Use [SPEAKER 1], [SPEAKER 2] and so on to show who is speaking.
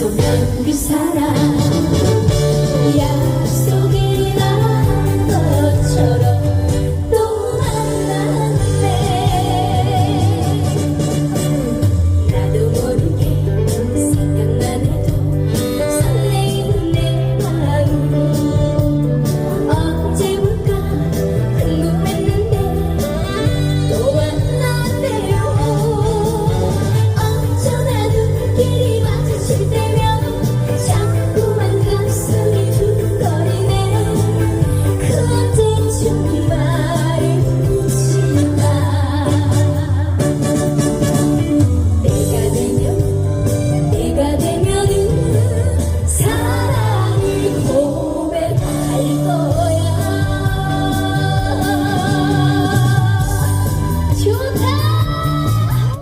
[SPEAKER 1] 쏘면 우리 사랑